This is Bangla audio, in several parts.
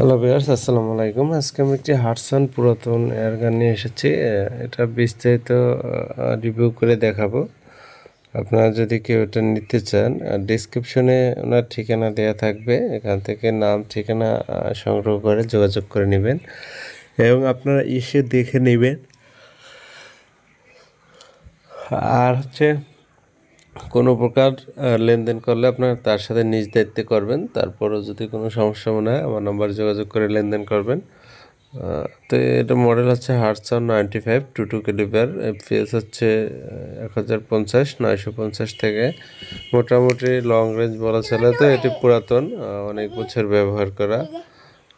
হ্যালো বিয়ার্স আসসালামু আলাইকুম। আজকে আমি একটি হার্টসান পুরাতন এয়ারগান নিয়ে এসেছি। এটা বিস্তারিত রিভিউ করে দেখাবো। আপনারা যদি কেউ এটা নিতে চান ডিসক্রিপশনে ওনার ঠিকানা দেয়া থাকবে। এখান থেকে নাম, ঠিকানা সংগ্রহ করে যোগাযোগ করে নেবেন। এবং আপনারা এসে দেখে নেবেন। আর হচ্ছে কোনো প্রকার লেনদেন করলে আপনার তার সাথে নিজ দায়িত্বে করবেন। তারপরও যদি কোনো সমস্যা মনে হয়, আমার নাম্বার যোগাযোগ করে লেনদেন করবেন। তো এটা মডেল হচ্ছে Hartson ninety five two two kilometre FPS হচ্ছে এক হাজার পঞ্চাশ, নয়শো পঞ্চাশ থেকে। মোটামুটি লং রেঞ্জ বলা চলে, তো এটি পুরাতন অনেক বছর ব্যবহার করা,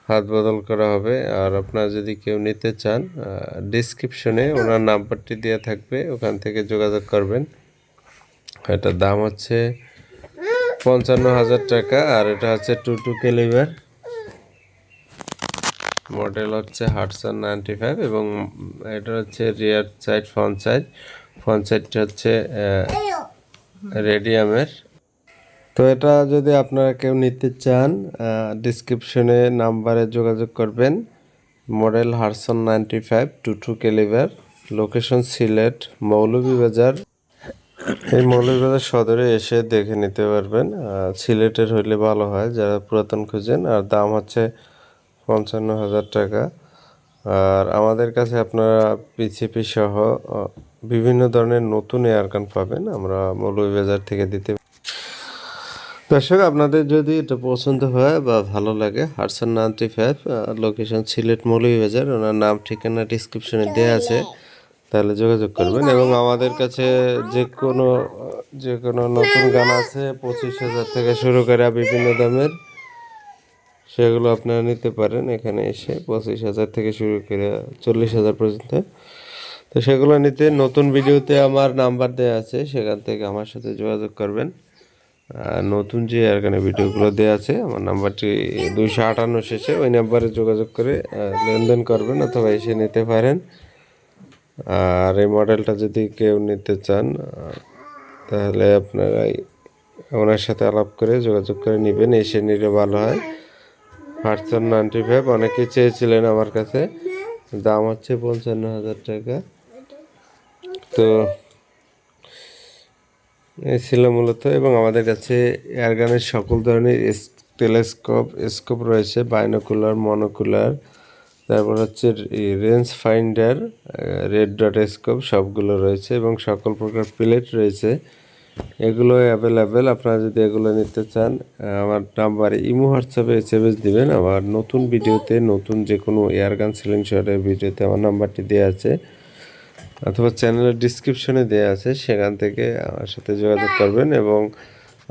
হাত বদল করা হবে। আর আপনারা যদি কেউ নিতে চান ডিসক্রিপশনে ওনার নাম্বারটি দেওয়া থাকবে, ওখান থেকে যোগাযোগ করবেন। এটার দাম হচ্ছে পঞ্চান্ন হাজার টাকা, আর এটা হচ্ছে টু টু কেলিভার মডেল হচ্ছে হাটসন নাইনটি ফাইভ এবং এটা হচ্ছে rear side, front side. Front সাইডটা হচ্ছে রেডিয়ামের। তো এটা যদি আপনারা কেউ নিতে চান ডিসক্রিপশনে নাম্বারে যোগাযোগ করবেন। Model Harson ninety five two two calibre location Sylhet, Moulvibazar. এই মৌলভীবাজার সদরে এসে দেখে নিতে পারবেন সিলেটের হইলে ভালো হয়, যারা পুরাতন খুঁজেন, আর দাম হচ্ছে পঞ্চান্ন হাজার টাকা। আর আমাদের কাছে আপনারা পিছিপি সহ বিভিন্ন ধরনের নতুন এয়ারকান পাবেন, আমরা মৌলভীবাজার থেকে দিতে দর্শক, আপনাদের যদি এটা পছন্দ হয় বা ভালো লাগে Harson ninety five location Sylhet Moulvibazar, owner নাম ঠিকানা ডিসক্রিপশনে দেওয়া আছে। তাহলে যোগাযোগ করবেন এবং আমাদের কাছে যে কোনো? যে কোনো নতুন গান আছে পঁচিশ হাজার থেকে শুরু করে বিভিন্ন দামের সেগুলো আপনারা নিতে পারেন এখানে এসে পঁচিশ হাজার থেকে শুরু করে চল্লিশ হাজার পর্যন্ত। তো সেগুলো নিতে নতুন ভিডিওতে আমার নাম্বার দেওয়া আছে সেখান থেকে আমার সাথে যোগাযোগ করবেন। আর নতুন যে এখানে ভিডিওগুলো দেওয়া আছে আমার নাম্বারটি দুইশো আটান্ন শেষে ওই নাম্বারে যোগাযোগ করে লেনদেন করবেন অথবা এসে নিতে পারেন। আর এই মডেলটা যদি কেউ নিতে চান, তাহলে আপনারা ওনার সাথে আলাপ করে যোগাযোগ করে নেবেন। এসে নিলে ভালো হয়। হাটসন নাইনটি ফাইভ অনেকে চেয়েছিলেন আমার কাছে। দাম হচ্ছে পঞ্চান্ন হাজার টাকা। তো এই ছিল মূলত এবং আমাদের কাছে এয়ারগানের সকল ধরনের টেলিস্কোপ, স্কোপ রয়েছে বাইনোকুলার মনোকুলার তারপর হচ্ছে range finder red dot scope সবগুলো রয়েছে এবং সকল প্রকার প্লেট রয়েছে। এগুলো অ্যাভেলেবেল আপনারা যদি এগুলো নিতে চান আমার নাম্বার, ইমো, হোয়াটসঅ্যাপে এস এম এস দেবেন। আমার নতুন ভিডিওতে, নতুন যে কোনো এয়ারগান সিলিং শটের ভিডিওতে আমার নাম্বারটি দেওয়া আছে, অথবা চ্যানেলের ডিসক্রিপশনে দেওয়া আছে, সেখান থেকে আমার সাথে যোগাযোগ করবেন এবং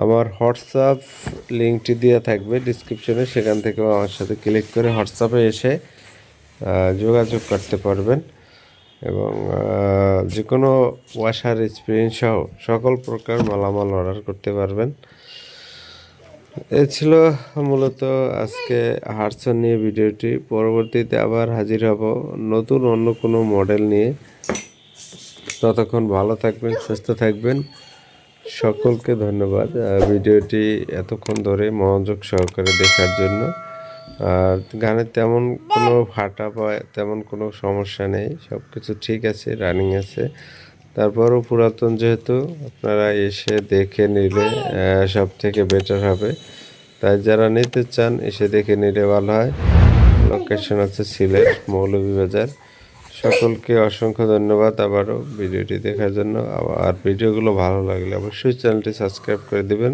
আমার হোয়াটসঅ্যাপ লিঙ্কটি দেওয়া থাকবে ডিসক্রিপশনে সেখান থেকেও আমার সাথে ক্লিক করে হোয়াটসঅ্যাপে এসে যোগাযোগ করতে পারবেন এবং যে কোনো ওয়াশার এক্সপিরিয়েন্স সহ সকল প্রকার মালামাল অর্ডার করতে পারবেন। এ ছিল মূলত আজকে হার্টসন নিয়ে ভিডিওটি। পরবর্তীতে আবার হাজির হব নতুন অন্য কোনো মডেল নিয়ে। ততক্ষণ ভালো থাকবেন, সুস্থ থাকবেন। সকলকে ধন্যবাদ। ভিডিওটি এতক্ষণ ধরে মনোযোগ সহকারে দেখার জন্য। গানের তেমন কোনো ফাটা বা তেমন কোনো সমস্যা নেই সব কিছু ঠিক আছে রানিং আছে। তারপরও পুরাতন যেহেতু, আপনারা এসে দেখে নিলে সব থেকে বেটার হবে। তাই যারা নিতে চান, এসে দেখে নিলে ভালো হয়। লোকেশন আছে সিলেট মৌলভীবাজার। সকলকে অসংখ্য ধন্যবাদ আবারও ভিডিওটি দেখার জন্য। আর ভিডিওগুলো ভালো লাগলে অবশ্যই চ্যানেলটি সাবস্ক্রাইব করে দিবেন।